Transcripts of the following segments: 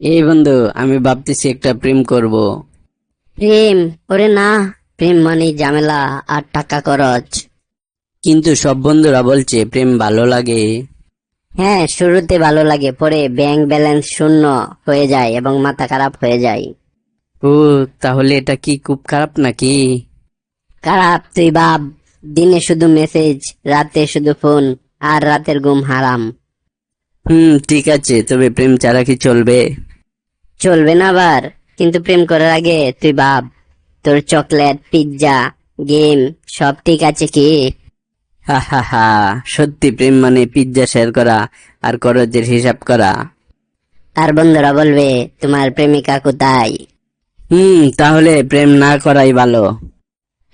এই বন্ধু আমি ভাবতেছি একটা প্রেম করব। প্রেম? ওরে না প্রেম মানে ঝামেলা আর টাকা খরচ। কিন্তু সব বন্ধুরা বলছে প্রেম ভালো লাগে। হ্যাঁ শুরুতে ভালো লাগে পরে ব্যাংক ব্যালেন্স শূন্য হয়ে যায় এবং মাথা খারাপ হয়ে যায়। ও তাহলে এটা কি খুব খারাপ নাকি? খারাপ তুই বাপ দিনে শুধু মেসেজ রাতে শুধু ফোন আর রাতের ঘুম হারাম। হুম ঠিক আছে তবে প্রেম ছাড়া কি চলবে? চলবে না আবার। কিন্তু প্রেম করার আগে তুই ভাব তোর চকলেট পিৎজা গেম সব ঠিক আছে কি? হা হা হা। সত্যি প্রেম মানে পিৎজা শেয়ার করা আর খরচের হিসাব করা। আর বন্ধুরা বলবে তোমার প্রেমিকা কোথায়? হুম তাহলে প্রেম না করাই ভালো।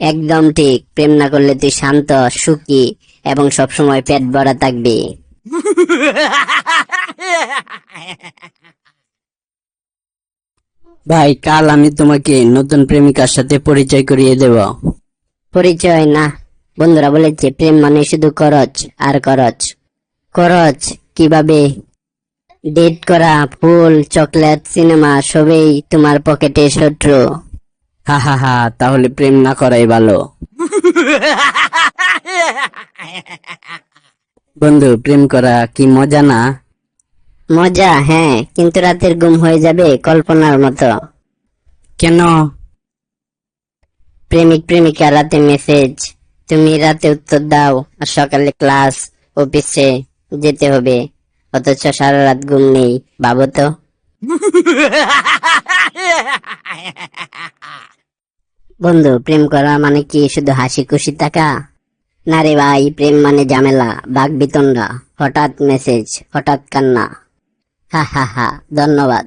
একদম ঠিক। প্রেম না করলে তুই শান্ত সুখী এবং সবসময় পেট ভরা থাকবি। ভাই কাল আমি তোমাকে নতুন প্রেমিকার সাথে পরিচয় করিয়ে দেব। পরিচয়? না। বন্ধুরা বলেছে প্রেম মানে শুধু খরচ আর খরচ। খরচ কীভাবে? ডেট করা ফুল চকলেট সিনেমা সবই তোমার পকেটে শত্রু। হা হা হা তাহলে প্রেম না করাই ভালো। বন্ধু প্রেম করা কি মজা না? মজা হ্যাঁ কিন্তু রাতের ঘুম হয়ে যাবে কল্পনার মতো। কেন? প্রেমিক প্রেমিকা রাতে মেসেজ তুমি রাতে উত্তর দাও আর সকালে ক্লাস অফিসে যেতে হবে অথচ সারা রাত ঘুম নেই ভাবো তো। বন্ধু প্রেম করা মানে কি শুধু হাসি খুশি থাকা? না রে ভাই প্রেম মানে ঝামেলা বাঘ বিতণ্ডা হঠাৎ মেসেজ হঠাৎ কান্না। হা হা হা ধন্যবাদ।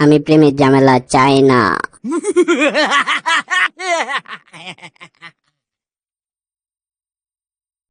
আমি প্রেমের ঝামেলা চাই না।